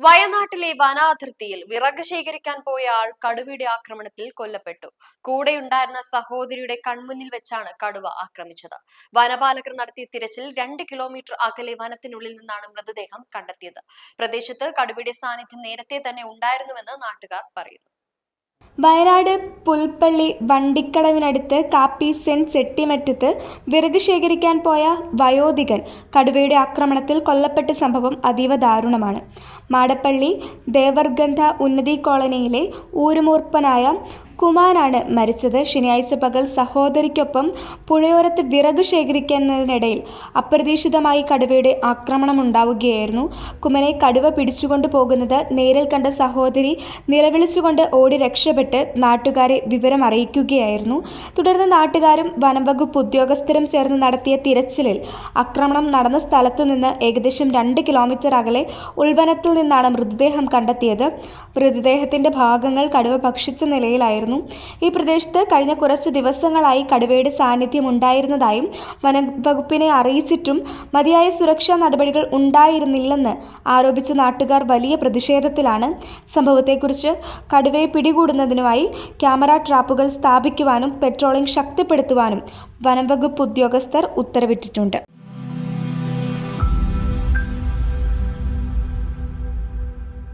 വയനാട്ടിലെ വനാതിർത്തിയിൽ വിറക് ശേഖരിക്കാൻ പോയ ആൾ കടുവയുടെ ആക്രമണത്തിൽ കൊല്ലപ്പെട്ടു. കൂടെയുണ്ടായിരുന്ന സഹോദരിയുടെ കൺമുന്നിൽ വെച്ചാണ് കടുവ ആക്രമിച്ചത്. വനപാലകർ നടത്തിയ തിരച്ചിൽ രണ്ട് കിലോമീറ്റർ അകലെ വനത്തിനുള്ളിൽ നിന്നാണ് മൃതദേഹം കണ്ടെത്തിയത്. പ്രദേശത്ത് കടുവയുടെ സാന്നിധ്യം നേരത്തെ തന്നെ ഉണ്ടായിരുന്നുവെന്ന് നാട്ടുകാർ പറയുന്നു. വയനാട് പുൽപ്പള്ളി വണ്ടിക്കടവിനടുത്ത് കാപ്പി സെന്റ് ചെട്ടിമറ്റത്ത് വിറക് ശേഖരിക്കാൻ പോയ വയോധികൻ കടുവയുടെ ആക്രമണത്തിൽ കൊല്ലപ്പെട്ട സംഭവം അതീവ ദാരുണമാണ്. മാടപ്പള്ളി ദേവർഗന്ധ ഉന്നതി കോളനിയിലെ ഊരുമൂർപ്പനായ കുമാരാണ് മരിച്ചത്. ശനിയാഴ്ച പകൽ സഹോദരിക്കൊപ്പം പുഴയോരത്ത് വിറക് ശേഖരിക്കുന്നതിനിടയിൽ അപ്രതീക്ഷിതമായി കടുവയുടെ ആക്രമണം ഉണ്ടാവുകയായിരുന്നു കുമനെ കടുവ പിടിച്ചുകൊണ്ടു പോകുന്നത് നേരിൽ കണ്ട സഹോദരി നിലവിളിച്ചുകൊണ്ട് ഓടി രക്ഷപ്പെട്ട് നാട്ടുകാരെ വിവരം അറിയിക്കുകയായിരുന്നു. തുടർന്ന് നാട്ടുകാരും വനംവകുപ്പ് ഉദ്യോഗസ്ഥരും ചേർന്ന് നടത്തിയ തിരച്ചിലിൽ ആക്രമണം നടന്ന സ്ഥലത്തുനിന്ന് ഏകദേശം രണ്ട് കിലോമീറ്റർ അകലെ ഉൾവനത്തിൽ നിന്നാണ് മൃതദേഹം കണ്ടെത്തിയത്. മൃതദേഹത്തിന്റെ ഭാഗങ്ങൾ കടുവ ഭക്ഷിച്ച നിലയിലായിരുന്നു. ഈ പ്രദേശത്ത് കഴിഞ്ഞ കുറച്ച് ദിവസങ്ങളായി കടുവയുടെ സാന്നിധ്യം ഉണ്ടായിരുന്നതായും വനംവകുപ്പിനെ അറിയിച്ചിട്ടും മതിയായ സുരക്ഷാ നടപടികൾ ഉണ്ടായിരുന്നില്ലെന്ന് ആരോപിച്ച നാട്ടുകാർ വലിയ പ്രതിഷേധത്തിലാണ്. സംഭവത്തെക്കുറിച്ച് കടുവയെ പിടികൂടുന്നതിനുമായി ക്യാമറ ട്രാപ്പുകൾ സ്ഥാപിക്കുവാനും പെട്രോളിംഗ് ശക്തിപ്പെടുത്തുവാനും വനംവകുപ്പ് ഉദ്യോഗസ്ഥർ ഉത്തരവിട്ടിട്ടുണ്ട്.